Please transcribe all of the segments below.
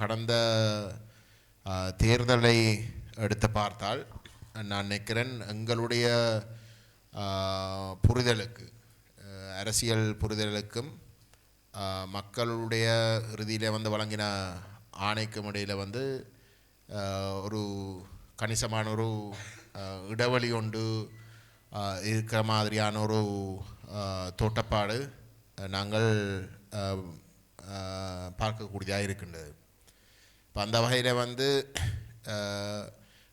கடந்த தேர்தலை எடுத்து பார்த்தால் நான் நினைக்கிறேன் எங்களுடைய புரிதலுக்கு அரசியல் புரிதலுக்கும் மக்களுடைய இறுதியில் வந்து வழங்கின ஆணைக்கும் இடையில் வந்து ஒரு கணிசமான ஒரு இடைவெளி ஒன்று இருக்கிற மாதிரியான ஒரு தோட்டப்பாடு நாங்கள் பார்க்கக்கூடியதாக இருக்கின்றது. இப்போ அந்த வகையில் வந்து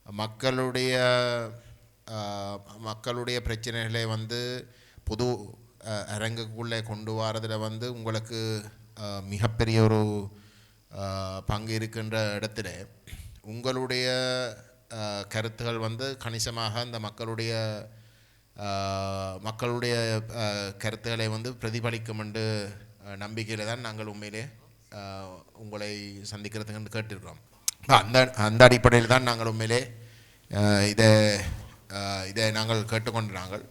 மக்களுடைய மக்களுடைய பிரச்சனைகளை வந்து பொது அரங்குக்குள்ளே கொண்டு வரதில் வந்து உங்களுக்கு மிகப்பெரிய ஒரு பங்கு இருக்கின்ற இடத்துல உங்களுடைய கருத்துகள் வந்து கணிசமாக அந்த மக்களுடைய மக்களுடைய கருத்துக்களை வந்து பிரதிபலிக்கும் என்று நம்பிக்கையில் தான் நாங்கள் உண்மையிலே உங்களை சந்திக்கிறதுக்கு கேட்டிருக்கிறோம். அந்த அந்த அடிப்படையில் தான் நாங்கள் உண்மையிலே இதை இதை நாங்கள் கேட்டுக்கொண்டு நாங்கள்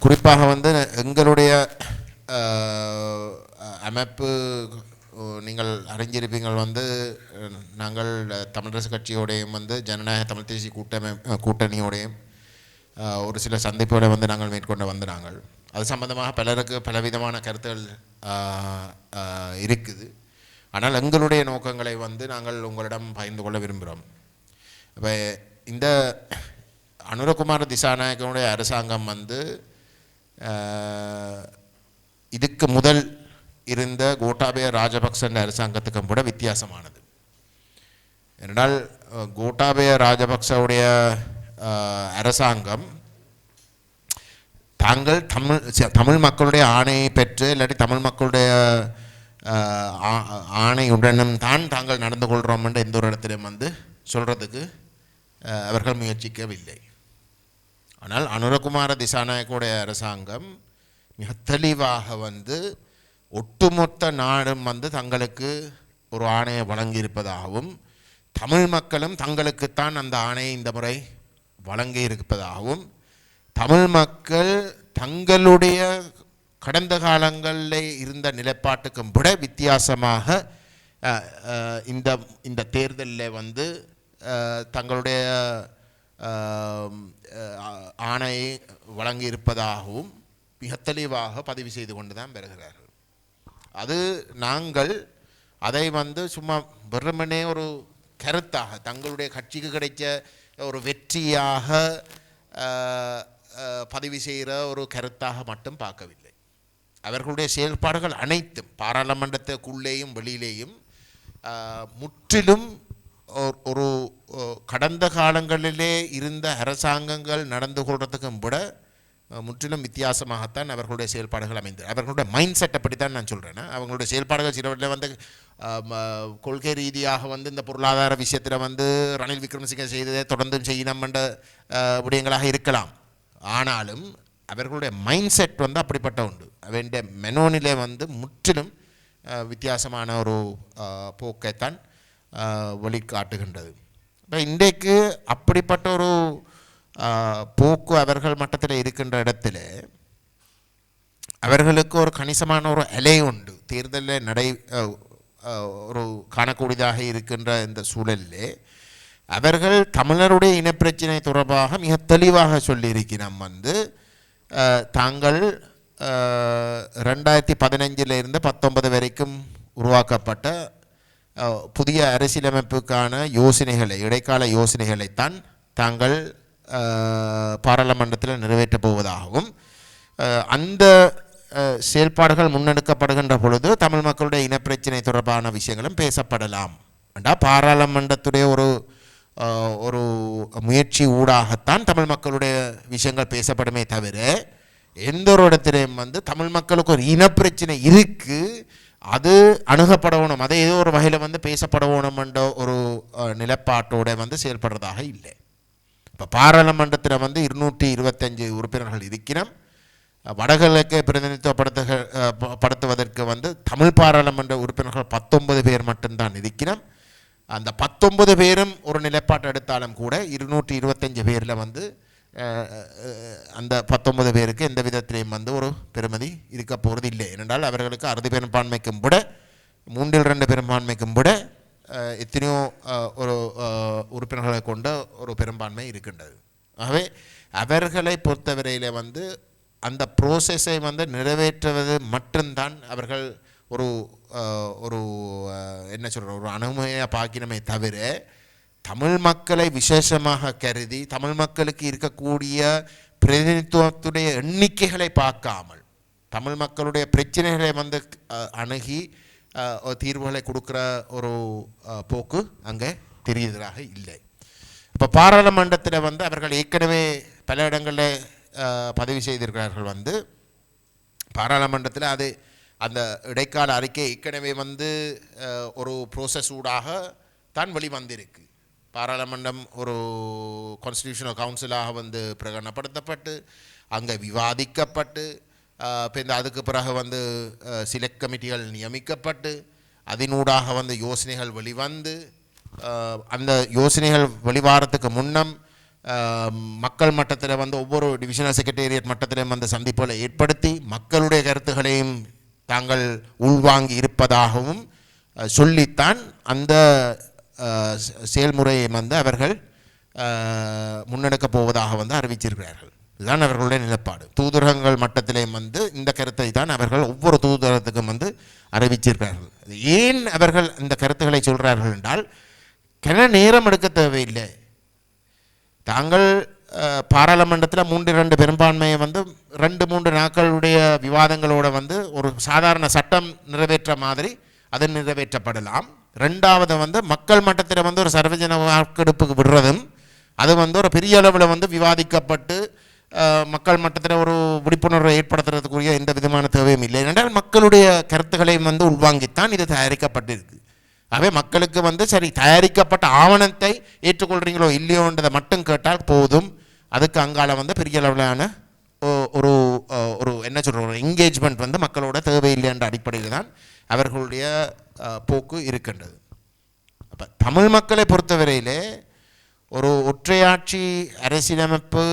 குறிப்பாக வந்து எங்களுடைய அமைப்பு நீங்கள் அறிஞ்சிருப்பீங்கள் வந்து நாங்கள் தமிழரசு கட்சியோடையும் வந்து ஜனநாயக தமிழ் தேசிய கூட்டமை கூட்டணியோடையும் ஒரு சில சந்திப்புகளை வந்து நாங்கள் மேற்கொண்டு வந்து நாங்கள் அது சம்பந்தமாக பலருக்கு பலவிதமான கருத்துகள் இருக்குது. ஆனால் எங்களுடைய நோக்கங்களை வந்து நாங்கள் உங்களிடம் பகிர்ந்து கொள்ள விரும்புகிறோம். இப்போ இந்த அனுரகுமார் திசாநாயகனுடைய அரசாங்கம் வந்து இதுக்கு முதல் இருந்த கோட்டாபய ராஜபக்சன் அரசாங்கத்துக்கும் கூட வித்தியாசமானது. என்றால் கோட்டாபய ராஜபக்சவுடைய அரசாங்கம் தாங்கள் தமிழ் ச- தமிழ் மக்களுடைய ஆணையை பெற்று இல்லாட்டி தமிழ் மக்களுடைய ஆணையுடனும் தான் தாங்கள் நடந்து கொள்கிறோம் என்று எந்த ஒரு இடத்திலும் வந்து சொல்கிறதுக்கு அவர்கள் முயற்சிக்கவில்லை. ஆனால் அனுரகுமார திசாநாயக்கோடைய அரசாங்கம் மிக தெளிவாக வந்து ஒட்டுமொத்த நாடும் வந்து தங்களுக்கு ஒரு ஆணையை வழங்கியிருப்பதாகவும் தமிழ் மக்களும் தங்களுக்குத்தான் அந்த ஆணையை இந்த முறை வழங்கி இருப்பதாகவும் தமிழ் மக்கள் தங்களுடைய கடந்த காலங்களில் இருந்த நிலைப்பாட்டுக்கும் விட வித்தியாசமாக இந்த இந்த தேர்தலில் வந்து தங்களுடைய ஆணையை வழங்கியிருப்பதாகவும் மிக தெளிவாக பதிவு செய்து கொண்டு தான் பெறுகிறார்கள் அது நாங்கள் அதை வந்து சும்மா வெறுமனே ஒரு கருத்தாக தங்களுடைய கட்சிக்கு கிடைச்ச ஒரு வெற்றியாக பதிவு செய்கிற ஒரு கருத்தாக மட்டும் பார்க்கவில்லை. அவர்களுடைய செயல்பாடுகள் அனைத்தும் பாராளுமன்றத்துக்குள்ளேயும் வெளியிலேயும் முற்றிலும் ஒரு- ஒரு கடந்த காலங்களிலே இருந்த அரசாங்கங்கள் நடந்து கொள்றதுக்கும் விட முற்றிலும் வித்தியாசமாகத்தான் அவர்களுடைய செயல்பாடுகள் அமைந்தது அவர்களுடைய மைண்ட் செட் அப்படி தான் நான் சொல்கிறேன் அவங்களுடைய செயல்பாடுகள் சிலவற்றில் வந்து கொள்கை ரீதியாக வந்து இந்த பொருளாதார விஷயத்தில் வந்து ரணில் விக்ரமசிங்க செய்ததை தொடர்ந்தும் செய்யணும் என்ற விடயங்களாக இருக்கலாம். ஆனாலும் அவர்களுடைய மைண்ட் செட் வந்து அப்படிப்பட்ட உண்டு. அவனுடைய மெனோனிலே வந்து முற்றிலும் வித்தியாசமான ஒரு போக்கைத்தான் அஹ், வெளிக்காட்டுகின்றது இப்போ இன்றைக்கு அப்படிப்பட்ட ஒரு போக்கு அவர்கள் மட்டத்தில் இருக்கின்ற இடத்துல அவர்களுக்கு ஒரு கணிசமான ஒரு அலை உண்டு. தேர்தலில் நடை ஒரு காணக்கூடியதாக இருக்கின்ற இந்த சூழலிலே அவர்கள் தமிழருடைய இனப்பிரச்சினை தொடர்பாக மிக தெளிவாக சொல்லியிருக்கிறோம் வந்து தாங்கள் ரெண்டாயிரத்தி பதினஞ்சிலிருந்து பத்தொன்பது வரைக்கும் உருவாக்கப்பட்ட புதிய அரசியலமைப்புக்கான யோசனைகளை இடைக்கால யோசனைகளைத்தான் தாங்கள் பாராளுமன்றத்தில் நிறைவேற்றப் போவதாகவும் அந்த செயல்பாடுகள் முன்னெடுக்கப்படுகின்ற பொழுது தமிழ் மக்களுடைய இனப்பிரச்சினை தொடர்பான விஷயங்களும் பேசப்படலாம். பாராளுமன்றத்துடைய ஒரு ஒரு முயற்சி ஊடாகத்தான் தமிழ் மக்களுடைய விஷயங்கள் பேசப்படுமே தவிர எந்த ஒரு இடத்துலையும் வந்து தமிழ் மக்களுக்கு ஒரு இனப்பிரச்சனை இருக்குது அது அணுகப்படணும் அதை ஏதோ ஒரு வகையில் வந்து பேசப்படணுமென்ற ஒரு நிலப்பாட்டோட வந்து செயல்படுறதாக இல்லை. இப்போ பாராளுமன்றத்தில் வந்து இருநூற்றி இருபத்தஞ்சு உறுப்பினர்கள் இருக்கிறோம் வடகிழக்கை பிரதிநிதித்துவப்படுத்த படுத்துவதற்கு வந்து தமிழ் பாராளுமன்ற உறுப்பினர்கள் பத்தொன்பது பேர் மட்டும்தான் இருக்கிறோம் அந்த பத்தொன்பது பேரும் ஒரு நிலைப்பாட்டை எடுத்தாலும் கூட இருநூற்றி இருபத்தஞ்சு பேரில் வந்து அந்த பத்தொன்பது பேருக்கு எந்த விதத்திலையும் வந்து ஒரு பெருமதி இருக்க போகிறது இல்லை. ஏனென்றால் அவர்களுக்கு அறுதி பெரும்பான்மைக்கும் கூட மூன்றில் ரெண்டு பெரும்பான்மைக்கும் கூட எத்தனையோ ஒரு உறுப்பினர்களை கொண்ட ஒரு பெரும்பான்மை இருக்கின்றது. ஆகவே அவர்களை பொறுத்தவரையில் வந்து அந்த ப்ரோசஸை வந்து நிறைவேற்றுவது மட்டும்தான் அவர்கள் ஒரு ஒரு என்ன சொல்கிற ஒரு அனுமையாக பார்க்கணுமே தவிர தமிழ் மக்களை விசேஷமாக கருதி தமிழ் மக்களுக்கு இருக்கக்கூடிய பிரதிநிதித்துவத்துடைய எண்ணிக்கைகளை பார்க்காமல் தமிழ் மக்களுடைய பிரச்சனைகளை வந்து அணுகி தீர்வுகளை கொடுக்குற ஒரு போக்கு அங்கே தெரியுதலாக இல்லை. இப்போ பாராளுமன்றத்தில் வந்து அவர்கள் ஏற்கனவே பல இடங்களில் பதிவு செய்திருக்கிறார்கள் வந்து பாராளுமன்றத்தில் அது அந்த இடைக்கால அறிக்கை ஏற்கனவே வந்து ஒரு ப்ரோசஸ் ஊடாக தான் வெளிவந்திருக்கு. பாராளுமன்றம் ஒரு கான்ஸ்டியூஷனல் கவுன்சிலாக வந்து பிரகடனப்படுத்தப்பட்டு அங்கே விவாதிக்கப்பட்டு அஹ், இப்போ இந்த அதுக்கு பிறகு வந்து சிலெக்ட் கமிட்டிகள் நியமிக்கப்பட்டு அதனூடாக வந்து யோசனைகள் வெளிவந்து அந்த யோசனைகள் வெளிவாரத்துக்கு முன்னம் மக்கள் மட்டத்தில் வந்து ஒவ்வொரு டிவிஷனல் செக்ரட்டேரியட் மட்டத்திலையும் வந்து சந்திப்புகளை ஏற்படுத்தி மக்களுடைய கருத்துக்களையும் தாங்கள் உள்வாங்கி இருப்பதாகவும் சொல்லித்தான் அந்த செயல்முறையை வந்து அவர்கள் முன்னெடுக்கப் போவதாக வந்து அறிவிச்சிருக்கிறார்கள். இதுதான் அவர்களுடைய நிலப்பாடு. தூதரகங்கள் மட்டத்திலேயும் வந்து இந்த கருத்தை தான் அவர்கள் ஒவ்வொரு தூதரகத்துக்கும் வந்து அறிவிச்சிருக்கிறார்கள். ஏன் அவர்கள் இந்த கருத்துக்களை சொல்கிறார்கள் என்றால் கன நேரம் எடுக்க தேவையில்லை. தாங்கள் பாராளுமன்றத்தில் மூன்று ரெண்டு பெரும்பான்மையை வந்து ரெண்டு மூன்று நாட்களுடைய விவாதங்களோட வந்து ஒரு சாதாரண சட்டம் நிறைவேற்ற மாதிரி அது நிறைவேற்றப்படலாம். ரெண்டாவது வந்து மக்கள் மட்டத்தில் வந்து ஒரு சர்வஜன வாக்கெடுப்புக்கு விடுறதும் அது வந்து ஒரு பெரிய அளவில் வந்து விவாதிக்கப்பட்டு மக்கள் மட்டத்தில் ஒரு விழிப்புணர்வை ஏற்படுத்துறதுக்குரிய எந்த விதமான தேவையும் இல்லை. என்றால் மக்களுடைய கருத்துக்களையும் வந்து உள்வாங்கித்தான் இது தயாரிக்கப்பட்டிருக்கு. ஆகவே மக்களுக்கு வந்து சரி தயாரிக்கப்பட்ட ஆவணத்தை ஏற்றுக்கொள்கிறீங்களோ இல்லையோன்றதை மட்டும் கேட்டால் போதும். அதுக்கு அங்கால வந்து பெரிய அளவிலான ஒரு ஒரு என்ன சொல்கிற ஒரு என்கேஜ்மெண்ட் வந்து மக்களோட தேவையில்லை என்ற அடிப்படையில் தான் அவர்களுடைய போக்கு இருக்கின்றது. அப்போ தமிழ் மக்களை பொறுத்தவரையிலே ஒரு ஒற்றையாட்சி அரசியலமைப்பு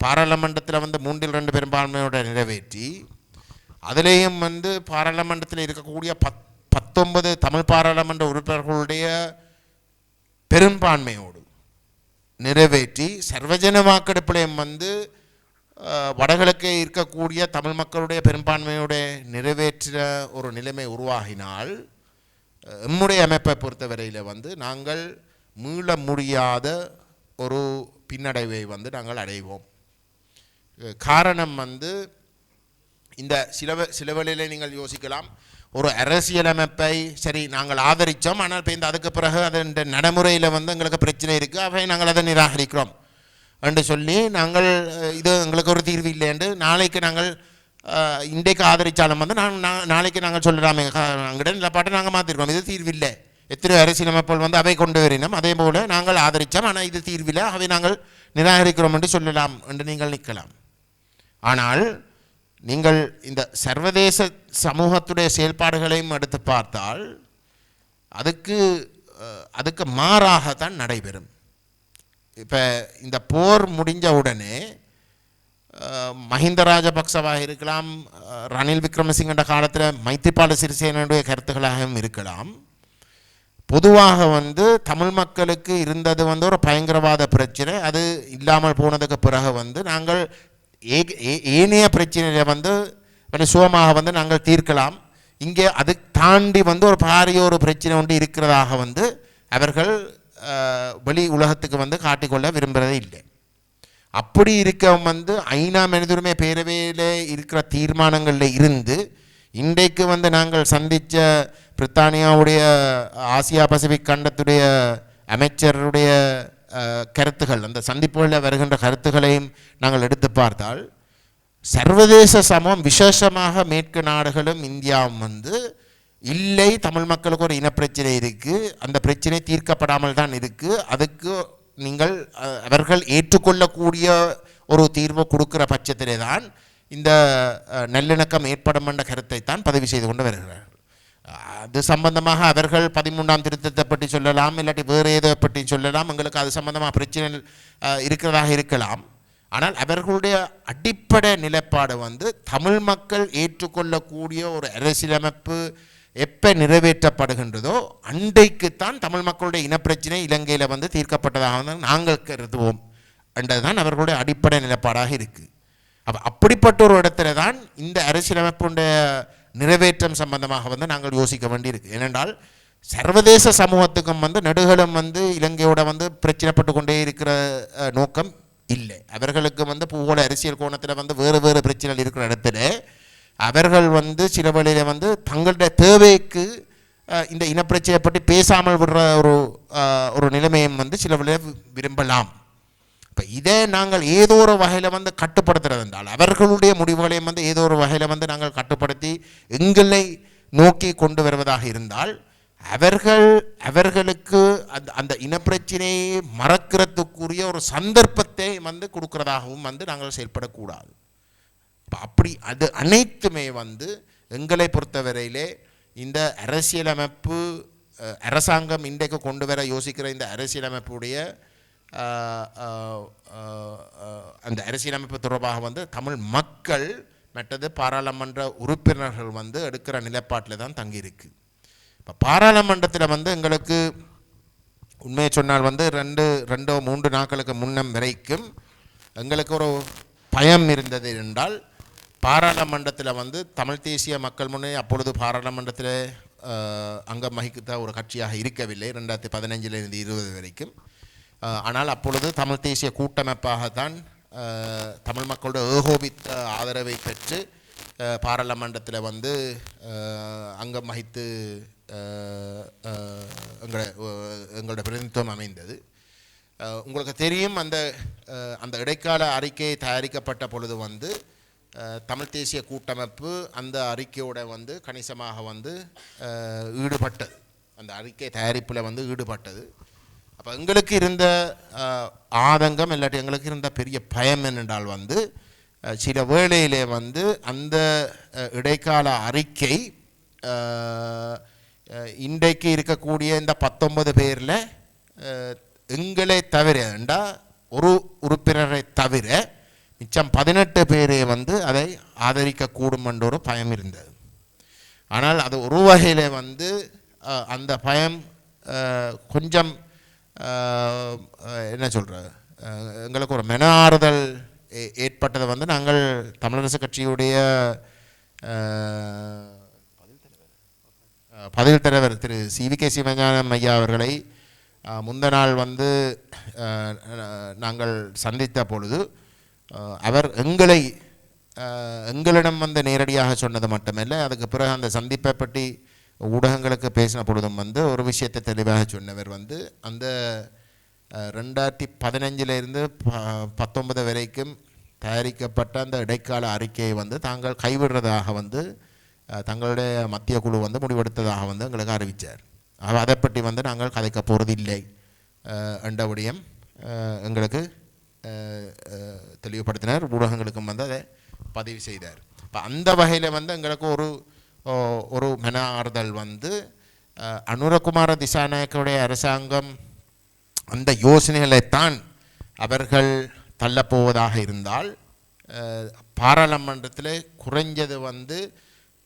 பாராளுமன்றத்தில் வந்து மூன்றில் ரெண்டு பெரும்பான்மையோட நிறைவேற்றி அதிலேயும் வந்து பாராளுமன்றத்தில் இருக்கக்கூடிய பத் பத்தொன்பது தமிழ் பாராளுமன்ற உறுப்பினர்களுடைய பெரும்பான்மையோடு நிறைவேற்றி சர்வஜன வாக்கெடுப்பிலையும் வந்து வடகிழக்கே இருக்கக்கூடிய தமிழ் மக்களுடைய பெரும்பான்மையுடைய நிறைவேற்ற ஒரு நிலைமை உருவாகினால் எம்முடைய அமைப்பை பொறுத்தவரையில் வந்து நாங்கள் மீள முடியாத ஒரு பின்னடைவை வந்து நாங்கள் அடைவோம். காரணம் வந்து இந்த சில சிலவழியில் நீங்கள் யோசிக்கலாம் ஒரு அரசியலமைப்பை சரி நாங்கள் ஆதரித்தோம் ஆனால் இப்போ இந்த அதுக்கு பிறகு அதன் இந்த நடைமுறையில் வந்து எங்களுக்கு பிரச்சனை இருக்குது அவை நாங்கள் அதை நிராகரிக்கிறோம். என்று சொல்லி நாங்கள் இது எங்களுக்கு ஒரு தீர்வு இல்லை என்று நாளைக்கு நாங்கள் இன்றைக்கு ஆதரித்தாலும் வந்து நான் நாளைக்கு நாங்கள் சொல்லலாமே எங்கிட்ட நிலப்பாட்டை நாங்கள் மாற்றிருக்கோம் இது தீர்வில்லை எத்தனை அரசியலமைப்புகள் வந்து அவை கொண்டு வரினோம் அதே போல் நாங்கள் ஆதரித்தோம் ஆனால் இது தீர்வில்லை அவை நாங்கள் நிராகரிக்கிறோம் என்று சொல்லலாம் என்று நீங்கள் நிற்கலாம். ஆனால் நீங்கள் இந்த சர்வதேச சமூகத்துடைய செயல்பாடுகளையும் எடுத்து பார்த்தால் அதுக்கு அதுக்கு அதுக்கு மாறாகத்தான் நடைபெறும். இப்போ இந்த போர் முடிஞ்ச உடனே மஹிந்த ராஜபக்சவாக இருக்கலாம் ரணில் விக்ரமசிங்கன்ற காலத்தில் மைத்திரிபால சிறிசேனனுடைய கருத்துக்களாகவும் இருக்கலாம். பொதுவாக வந்து தமிழ் மக்களுக்கு இருந்தது வந்து ஒரு பயங்கரவாத பிரச்சனை. அது இல்லாமல் போனதுக்கு பிறகு வந்து நாங்கள் ஏனைய பிரச்சனையை வந்து கொஞ்சம் சுகமாக வந்து நாங்கள் தீர்க்கலாம். இங்கே அது தாண்டி வந்து ஒரு பாரிய ஒரு பிரச்சனை ஒன்று இருக்கிறதாக வந்து அவர்கள் வெளி உலகத்துக்கு வந்து காட்டிக்கொள்ள விரும்புகிறதே இல்லை. அப்படி இருக்க வந்து ஐநா மனிதருமே பேரவையில் இருக்கிற தீர்மானங்களில் இருந்து இன்றைக்கு வந்து நாங்கள் சந்தித்த பிரித்தானியாவுடைய ஆசியா பசிபிக் கண்டத்துடைய அமைச்சருடைய கருத்துகள் அந்த சந்திப்புகளில் வருகின்ற கருத்துகளையும் நாங்கள் எடுத்து பார்த்தால் சர்வதேச சமம் விசேஷமாக மேற்கு நாடுகளும் இந்தியாவும் வந்து இல்லை தமிழ் மக்களுக்கு ஒரு இனப்பிரச்சனை இருக்குது அந்த பிரச்சனை தீர்க்கப்படாமல் தான் இருக்குது அதுக்கு நீங்கள் அவர்கள் ஏற்றுக்கொள்ளக்கூடிய ஒரு தீர்வு கொடுக்கிற பட்சத்திலே தான் இந்த நல்லிணக்கம் ஏற்படும் என்ற கருத்தை தான் பதிவு செய்து கொண்டு வருகிறார்கள். அது சம்பந்தமாக அவர்கள் பதிமூன்றாம் திருத்தத்தை பற்றி சொல்லலாம் இல்லாட்டி வேறு ஏதோ பற்றி சொல்லலாம். எங்களுக்கு அது சம்பந்தமாக பிரச்சனை இருக்கிறதாக இருக்கலாம். ஆனால் அவர்களுடைய அடிப்படை நிலைப்பாடு வந்து தமிழ் மக்கள் ஏற்றுக்கொள்ளக்கூடிய ஒரு அரசியலமைப்பு எப்போ நிறைவேற்றப்படுகின்றதோ அன்றைக்குத்தான் தமிழ் மக்களுடைய இனப்பிரச்சனை இலங்கையில் வந்து தீர்க்கப்பட்டதாக வந்து நாங்கள் கருதுவோம் என்றதுதான் அவர்களுடைய அடிப்படை நிலைப்பாடாக இருக்குது அப்போ அப்படிப்பட்ட ஒரு இடத்துல தான் இந்த அரசியலமைப்புடைய நிறைவேற்றம் சம்பந்தமாக வந்து நாங்கள் யோசிக்க வேண்டியிருக்கு. ஏனென்றால் சர்வதேச சமூகத்துக்கும் வந்து நெடுகளும் வந்து இலங்கையோட வந்து பிரச்சனைப்பட்டு கொண்டே இருக்கிற நோக்கம் இல்லை. அவர்களுக்கு வந்து பூகோள அரசியல் கோணத்தில் வந்து வேறு வேறு பிரச்சனைகள் இருக்கிற இடத்துல அவர்கள் வந்து சில வழியில் வந்து தங்களுடைய தேவைக்கு இந்த இனப்பிரச்சனையை பற்றி பேசாமல் விடுற ஒரு ஒரு நிலைமையும் வந்து சில வழியில் விரும்பலாம். இப்போ இதை நாங்கள் ஏதோ ஒரு வகையில் வந்து கட்டுப்படுத்துறது என்றால் அவர்களுடைய முடிவுகளையும் வந்து ஏதோ ஒரு வகையில் வந்து நாங்கள் கட்டுப்படுத்தி எங்களை நோக்கி கொண்டு வருவதாக இருந்தால் அவர்கள் அவர்களுக்கு அந்த அந்த இனப்பிரச்சனையை மறக்கிறதுக்குரிய ஒரு சந்தர்ப்பத்தை வந்து கொடுக்கறதாகவும் வந்து நாங்கள் செயல்படக்கூடாது. அப்படி அது அனைத்துமே வந்து எங்களை பொறுத்தவரையிலே இந்த அரசியலமைப்பு அரசாங்கம் இன்றைக்கு கொண்டு வர யோசிக்கிற இந்த அரசியலமைப்புடைய அந்த அரசியலமைப்பு தொடர்பாக வந்து தமிழ் மக்கள் மற்றது பாராளுமன்ற உறுப்பினர்கள் வந்து எடுக்கிற நிலைப்பாட்டில் தான் தங்கியிருக்கு. இப்போ பாராளுமன்றத்தில் வந்து எங்களுக்கு உண்மையை சொன்னால் வந்து ரெண்டு ரெண்டோ மூன்று நாட்களுக்கு முன்னம் வரைக்கும் எங்களுக்கு ஒரு பயம் இருந்தது என்றால் பாராளுமன்றத்தில் வந்து தமிழ் தேசிய மக்கள் முன்னே அப்பொழுது பாராளுமன்றத்தில் அங்கம் வகித்த ஒரு கட்சியாக இருக்கவில்லை. ரெண்டாயிரத்தி பதினஞ்சிலிருந்து இருபது வரைக்கும். ஆனால் அப்பொழுது தமிழ் தேசிய கூட்டமைப்பாகத்தான் தமிழ் மக்களோட ஏகோபித்த ஆதரவை பெற்று பாராளுமன்றத்தில் வந்து அங்கம் வகித்து எங்களோட எங்களோட பிரதிநிதித்துவம் அமைந்தது. உங்களுக்கு தெரியும் அந்த அந்த இடைக்கால அறிக்கை தயாரிக்கப்பட்ட பொழுது வந்து தமிழ் தேசிய கூட்டமைப்பு அந்த அறிக்கையோட வந்து கணிசமாக வந்து ஈடுபட்டது. அந்த அறிக்கை தயாரிப்பில் வந்து ஈடுபட்டது. அப்போ எங்களுக்கு இருந்த ஆதங்கம் இல்லாட்டி எங்களுக்கு இருந்த பெரிய பயம் என்னென்றால் வந்து சில வேளையிலே வந்து அந்த இடைக்கால அறிக்கை இன்றைக்கு இருக்கக்கூடிய இந்த பத்தொன்பது பேரில் எங்களை தவிர என்றா ஒரு உறுப்பினரை தவிர மிச்சம் பதினெட்டு பேரே வந்து அதை ஆதரிக்கக்கூடும் என்ற ஒரு பயம் இருந்தது. ஆனால் அது ஒரு வகையில் வந்து அந்த பயம் கொஞ்சம் என்ன சொல்கிற எங்களுக்கு ஒரு மென ஆறுதல் ஏ- ஏற்பட்டதை வந்து நாங்கள் தமிழரசு கட்சியுடைய பதவி தலைவர் Thiru C V K Sivagnanam ஐயா அவர்களை முந்த நாள் வந்து நாங்கள் சந்தித்த பொழுது அவர் எங்களை எங்களிடம் வந்து நேரடியாக சொன்னது மட்டுமல்ல அதுக்கு பிறகு அந்த சந்திப்பை பற்றி ஊடகங்களுக்கு பேசின பொழுதும் வந்து ஒரு விஷயத்தை தெளிவாக சொன்னவர் வந்து அந்த ரெண்டாயிரத்தி பதினஞ்சிலிருந்து ப பத்தொன்பது வரைக்கும் தயாரிக்கப்பட்ட அந்த இடைக்கால அறிக்கையை வந்து தாங்கள் கைவிடுறதாக வந்து தங்களுடைய மத்திய குழு வந்து முடிவெடுத்ததாக வந்து எங்களுக்கு அறிவித்தார் அதை பற்றி வந்து நாங்கள் கதைக்க போகிறது இல்லை என்ற விடயம் எங்களுக்கு தெளிவுபடுத்தினார். ஊடகங்களுக்கும் வந்து அதை பதிவு செய்தார். இப்போ அந்த வகையில் வந்து எங்களுக்கு ஒரு ஒரு மன ஆறுதல் வந்து அனுரகுமார திசாநாயக்கருடைய அரசாங்கம் அந்த யோசனைகளைத்தான் அவர்கள் தள்ளப்போவதாக இருந்தால் பாராளுமன்றத்தில் குறைஞ்சது வந்து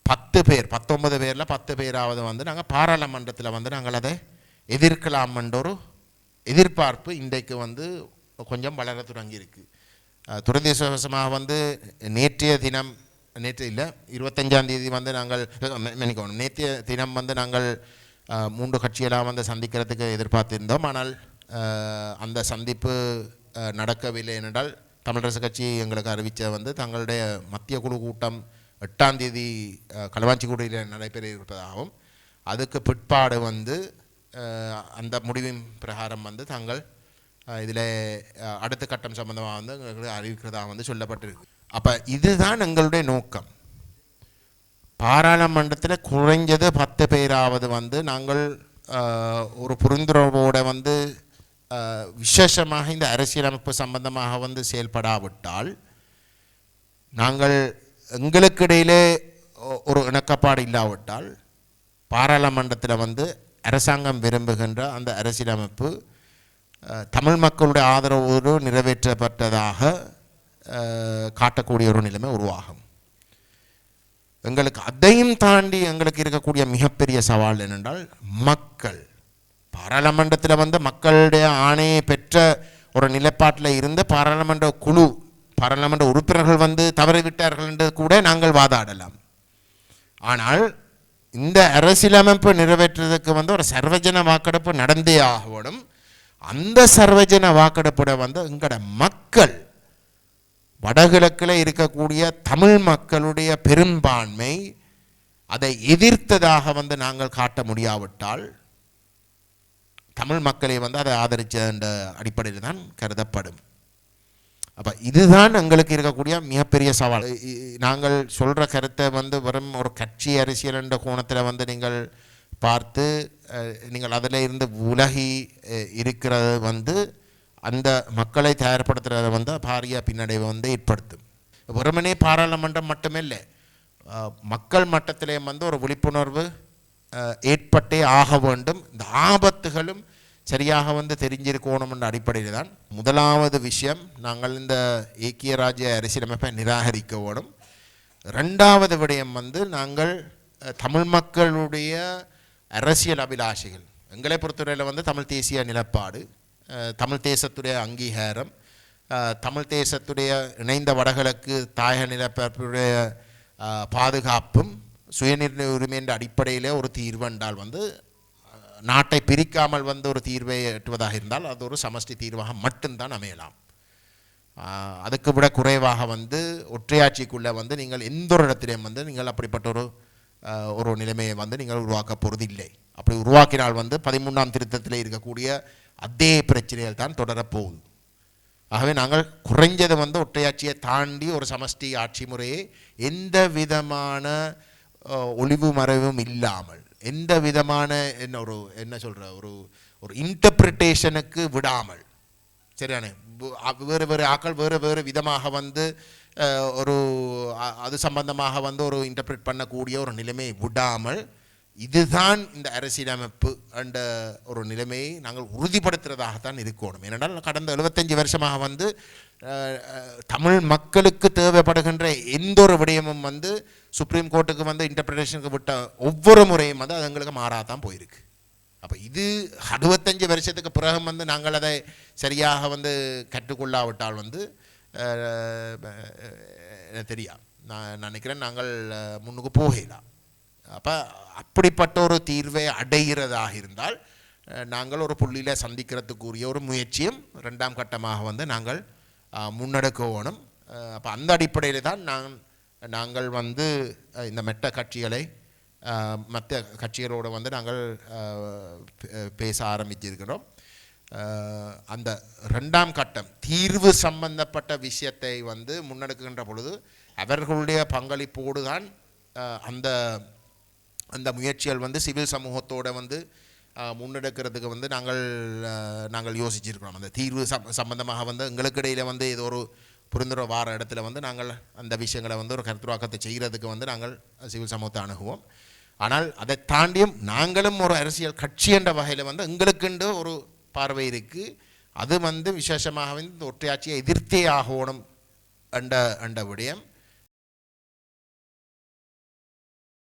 பத்து பேர் பத்தொன்பது பேரில் பத்து பேராவது வந்து நாங்கள் பாராளுமன்றத்தில் வந்து நாங்கள் அதை எதிர்க்கலாம் என்ற ஒரு எதிர்பார்ப்பு இன்றைக்கு வந்து கொஞ்சம் வளர தொடங்கியிருக்கு. அஹ், வந்து நேற்றைய தினம் நேற்று இல்லை இருபத்தஞ்சாம் தேதி வந்து நாங்கள் ம- நேற்று நேற்றைய தினம் வந்து நாங்கள் மூன்று கட்சியெல்லாம் வந்து சந்திக்கிறதுக்கு எதிர்பார்த்திருந்தோம். ஆனால் அந்த சந்திப்பு நடக்கவில்லை என்றால் தமிழரசு கட்சி எங்களுக்கு அறிவித்த வந்து தங்களுடைய மத்திய குழு கூட்டம் எட்டாம் தேதி களவாஞ்சிக்குடியில் நடைபெற இருப்பதாகவும் அதுக்கு பிற்பாடு வந்து அந்த முடிவின் பிரகாரம் வந்து தாங்கள் இதில் அடுத்த கட்டம் சம்பந்தமாக வந்து எங்களுக்கு அறிவிக்கிறதாக வந்து சொல்லப்பட்டிருக்கு. அப்போ இதுதான் எங்களுடைய நோக்கம். பாராளுமன்றத்தில் குறைஞ்சது பத்து பேராவது வந்து நாங்கள் ஒரு புரிந்துணர்வோடு வந்து விசேஷமாக இந்த அரசியலமைப்பு சம்பந்தமாக வந்து செயல்படாவிட்டால் நாங்கள் எங்களுக்கு இடையிலே ஒரு இணக்கப்பாடு இல்லாவிட்டால் பாராளுமன்றத்தில் வந்து அரசாங்கம் விரும்புகின்ற அந்த அரசியலமைப்பு தமிழ் மக்களுடைய ஆதரவோடு நிறைவேற்றப்பட்டதாக காட்டக்கூடிய ஒரு நிலைமை உருவாகும். எங்களுக்கு அதையும் தாண்டி எங்களுக்கு இருக்கக்கூடிய மிகப்பெரிய சவால் என்னென்றால் மக்கள். பாராளுமன்றத்தில் வந்து மக்களுடைய ஆணையை பெற்ற ஒரு நிலைப்பாட்டில் இருந்து பாராளுமன்ற குழு பாராளுமன்ற உறுப்பினர்கள் வந்து தவறிவிட்டார்கள் என்று கூட நாங்கள் வாதாடலாம். ஆனால் இந்த அரசியலமைப்பு நிறைவேற்றுறதுக்கு வந்து ஒரு சர்வஜன வாக்கெடுப்பு நடந்தே ஆகணும். அந்த சர்வஜன வாக்கெடுப்புட வந்து எங்களோட மக்கள் வடகிழக்கில் இருக்கக்கூடிய தமிழ் மக்களுடைய பெரும்பான்மை அதை எதிர்த்ததாக வந்து நாங்கள் காட்ட முடியாவிட்டால் தமிழ் மக்களை வந்து அதை ஆதரிச்ச என்ற அடிப்படையில் தான் கருதப்படும். அப்போ இதுதான் எங்களுக்கு இருக்கக்கூடிய மிகப்பெரிய சவால். நாங்கள் சொல்கிற கருத்தை வந்து வெறும் ஒரு கட்சி அரசியல் என்ற கோணத்தில் வந்து நீங்கள் பார்த்து நீங்கள் அதில் இருந்து உலகி இருக்கிறது வந்து அந்த மக்களை தயார்படுத்துகிறத வந்து பாரிய பின்னடைவை வந்து ஏற்படுத்தும். வெறுமனே பாராளுமன்றம் மட்டுமே இல்லை மக்கள் மட்டத்திலே வந்து ஒரு விழிப்புணர்வு ஏற்பட்டே ஆக வேண்டும். இந்த ஆபத்துகளும் சரியாக வந்து தெரிஞ்சிருக்கணும் என்ற அடிப்படையில் தான் முதலாவது விஷயம் நாங்கள் இந்த ஏக்கிய ராஜ்ய அரசியலமைப்பை நிராகரிக்க வேணும் ரெண்டாவது விடயம் வந்து நாங்கள் தமிழ் மக்களுடைய அரசியல் அபிலாஷைகள். எங்களை பொறுத்தவரையில் வந்து தமிழ் தேசிய நிலப்பாடு. தமிழ் தேசத்துடைய அங்கீகாரம் தமிழ் தேசத்துடைய இணைந்த வடகிழக்கு தாயக நிலப்பரப்புடைய பாதுகாப்பும் சுயநிர்ணய உரிமை என்ற அடிப்படையில் ஒரு தீர்வு என்றால் வந்து நாட்டை பிரிக்காமல் வந்து ஒரு தீர்வை எட்டுவதாக இருந்தால் அது ஒரு சமஷ்டி தீர்வாக மட்டும்தான் அமையலாம். அதுக்கு விட குறைவாக வந்து ஒற்றையாட்சிக்குள்ளே வந்து நீங்கள் எந்த ஒரு இடத்திலையும் வந்து நீங்கள் அப்படிப்பட்ட ஒரு ஒரு நிலைமையை வந்து நீங்கள் உருவாக்க போகிறது இல்லை அப்படி உருவாக்கினால் வந்து பதிமூணாம் திருத்தத்தில் இருக்கக்கூடிய அதே பிரச்சனைகள் தான் தொடரப்போகுது ஆகவே நாங்கள் குறைஞ்சது வந்து ஒற்றையாட்சியை தாண்டி ஒரு சமஷ்டி ஆட்சி முறையை எந்த விதமான ஒளிவு மறைவும் இல்லாமல் எந்த விதமான என்ன ஒரு என்ன சொல்கிற ஒரு ஒரு இன்டர்பிரிட்டேஷனுக்கு விடாமல் சரியானே வேறு வேறு ஆக்கள் வேறு வேறு விதமாக வந்து ஒரு அது சம்பந்தமாக வந்து ஒரு இன்டர்பிரேட் பண்ணக்கூடிய ஒரு நிலைமையை விடாமல் இதுதான் இந்த அரசியலமைப்பு என்ற ஒரு நிலைமையை நாங்கள் உறுதிப்படுத்துகிறதாகத்தான் இருக்கணும். ஏனென்றால் கடந்த 75 வருஷமாக வந்து தமிழ் மக்களுக்கு தேவைப்படுகின்ற எந்த ஒரு விடயமும் வந்து சுப்ரீம் கோர்ட்டுக்கு வந்து இன்டர்பிரேஷனுக்கு விட்ட ஒவ்வொரு முறையும் வந்து அது எங்களுக்கு மாறாதான் போயிருக்கு. அப்போ இது அறுபத்தஞ்சு வருஷத்துக்கு பிறகு வந்து நாங்கள் அதை சரியாக வந்து கற்றுக்கொள்ளாவிட்டால் வந்து தெரியா நான் நினைக்கிறேன் நாங்கள் முன்னுக்கு போகலாம். அப்போ அப்படிப்பட்ட ஒரு தீர்வை அடைகிறதாக இருந்தால் நாங்கள் ஒரு புள்ளியில் சந்திக்கிறதுக்குரிய ஒரு முயற்சியும் ரெண்டாம் கட்டமாக வந்து நாங்கள் முன்னெடுக்கணும். அப்போ அந்த அடிப்படையில் தான் நான் நாங்கள் வந்து இந்த மெட்ட கட்சிகளை மற்ற கட்சிகளோடு வந்து நாங்கள் பே- பேச ஆரம்பிச்சிருக்கிறோம் அந்த ரெண்டாம் கட்டம் தீர்வு சம்பந்தப்பட்ட விஷயத்தை வந்து முன்னெடுக்கின்ற பொழுது அவர்களுடைய பங்களிப்போடு தான் அந்த அந்த முயற்சிகள் வந்து சிவில் சமூகத்தோட வந்து முன்னெடுக்கிறதுக்கு வந்து நாங்கள் நாங்கள் யோசிச்சிருக்கிறோம். அந்த தீர்வு சம் சம்பந்தமாக வந்து எங்களுக்கு இடையில் வந்து ஏதோ ஒரு புரிந்துணர்வு வார இடத்துல வந்து நாங்கள் அந்த விஷயங்களை வந்து ஒரு கருத்துருவாக்கத்தை செய்கிறதுக்கு வந்து நாங்கள் சிவில் சமூகத்தை அணுகுவோம். ஆனால் அதை தாண்டியும் நாங்களும் ஒரு அரசியல் கட்சி என்ற வகையில் வந்து எங்களுக்குண்டு ஒரு பார்வை இருக்குது அது வந்து விசேஷமாக வந்து இந்த ஒற்றையாட்சியை எதிர்த்தே ஆகணும் என்ற என்ற விடயம்.